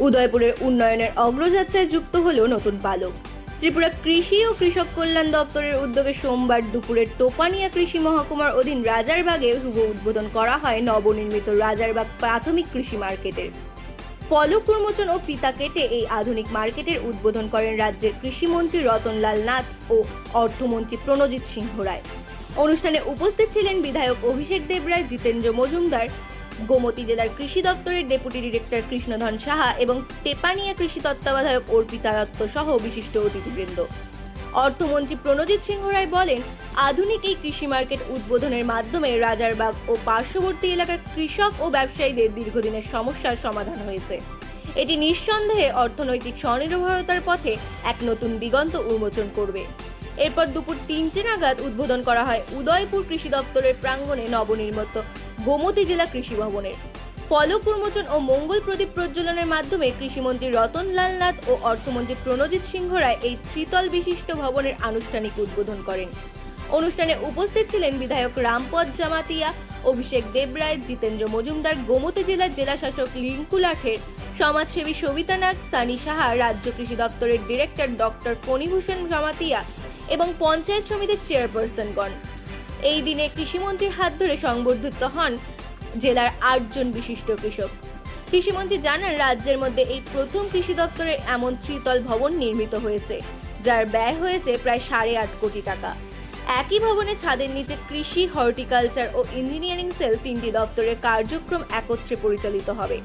উদয়পুরের উন্নয়নের অগ্রযাত্রায় যুক্ত হলো নতুন পালক। ত্রিপুরা কৃষি ও কৃষক কল্যাণ দপ্তরের উদ্যোগে সোমবার দুপুরে টোপানিয়া কৃষি মহকুমার অধীন রাজারবাগে শুভ উদ্বোধন করা হয় নবনির্মিত রাজারবাগ প্রাথমিক কৃষি মার্কেটের। ফলক উন্মোচন ও ফিতা কেটে এই আধুনিক মার্কেটের উদ্বোধন করেন রাজ্যের কৃষিমন্ত্রী রতনলাল নাথ ও অর্থমন্ত্রী প্রণজিৎ সিংহ রায়। অনুষ্ঠানে উপস্থিত ছিলেন বিধায়ক অভিষেক দেবরায়, জিতেন্দ্র মজুমদার গোমতী জেলার কৃষি দপ্তরের ডেপুটি ডিরেক্টর কৃষ্ণধন সাহা এবং টেপানিয়া কৃষি তত্ত্বাবধায়ক অর্পিতা দত্ত সহ বিশিষ্ট অতিথিবৃন্দ। অর্থমন্ত্রী প্রণজিৎ সিংহ রায় বলেন, আধুনিক এই কৃষি মার্কেট উদ্বোধনের মাধ্যমে রাজারবাগ ও পার্শ্ববর্তী এলাকার কৃষক ও ব্যবসায়ীদের দীর্ঘদিনের সমস্যার সমাধান হয়েছে। এটি নিঃসন্দেহে অর্থনৈতিক স্বনির্ভরতার পথে এক নতুন দিগন্ত উন্মোচন করবে। এরপর দুপুর তিনটে নাগাদ উদ্বোধন করা হয় উদয়পুর কৃষি দপ্তরের প্রাঙ্গণে নবনির্মিত গোমতী জেলা কৃষি ভবনের। ফলক উন্মোচন ও মঙ্গল প্রদীপ প্রজ্বলনের মাধ্যমে কৃষিমন্ত্রী রতনলাল নাথ ও অর্থমন্ত্রী প্রণজিৎ সিংহ রায় এই ত্রিতল বিশিষ্ট ভবনের আনুষ্ঠানিক উদ্বোধন করেন। অনুষ্ঠানে উপস্থিত ছিলেন বিধায়ক রামপদ জামাতিয়া, অভিষেক দেবরায়, জিতেন্দ্র মজুমদার, গোমতী জেলার জেলা শাসক লাঠের, সমাজসেবী সবিতা নাগ, সানি সাহা, রাজ্য কৃষি দপ্তরের ডিরেক্টর ডক্টর ফণিভূষণ জামাতিয়া এবং পঞ্চায়েত সমিতির চেয়ারপারসনগণ। এই দিনে কৃষিমন্ত্রীর হাত ধরে সংবর্ধিত হন জেলার আটজন বিশিষ্ট কৃষক। কৃষিমন্ত্রী জানান, রাজ্যের মধ্যে এই প্রথম কৃষি দপ্তরের এমন ত্রিতল ভবন নির্মিত হয়েছে, যার ব্যয় হয়েছে প্রায় সাড়ে আট কোটি টাকা। একই ভবনে ছাদের নিচে কৃষি, হর্টিকালচার ও ইঞ্জিনিয়ারিং সেল তিনটি দপ্তরের কার্যক্রম একত্রে পরিচালিত হবে।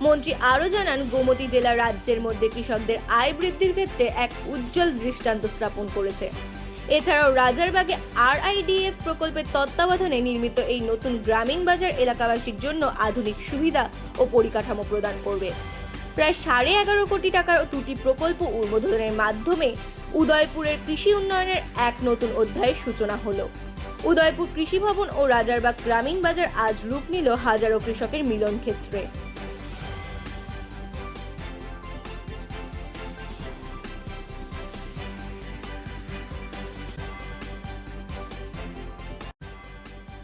মন্ত্রী আরও জানান, গোমতী জেলা রাজ্যের মধ্যে কৃষকদের আয় বৃদ্ধির ক্ষেত্রে এক উজ্জ্বল দৃষ্টান্ত স্থাপন করেছে। এছাড়াও রাজারবাগে আরআইডিএফ প্রকল্পের তত্ত্বাবধানে নির্মিত এই নতুন গ্রামীণ বাজার এলাকাবাসীর জন্য আধুনিক সুবিধা ও পরিকাঠামো প্রদান করবে। প্রায় সাড়ে এগারো কোটি টাকার দুটি প্রকল্প উদ্বোধনের মাধ্যমে উদয়পুরের কৃষি উন্নয়নের এক নতুন অধ্যায়ের সূচনা হলো। উদয়পুর কৃষি ভবন ও রাজারবাগ গ্রামীণ বাজার আজ রূপ নিল হাজারো কৃষকের মিলন ক্ষেত্রে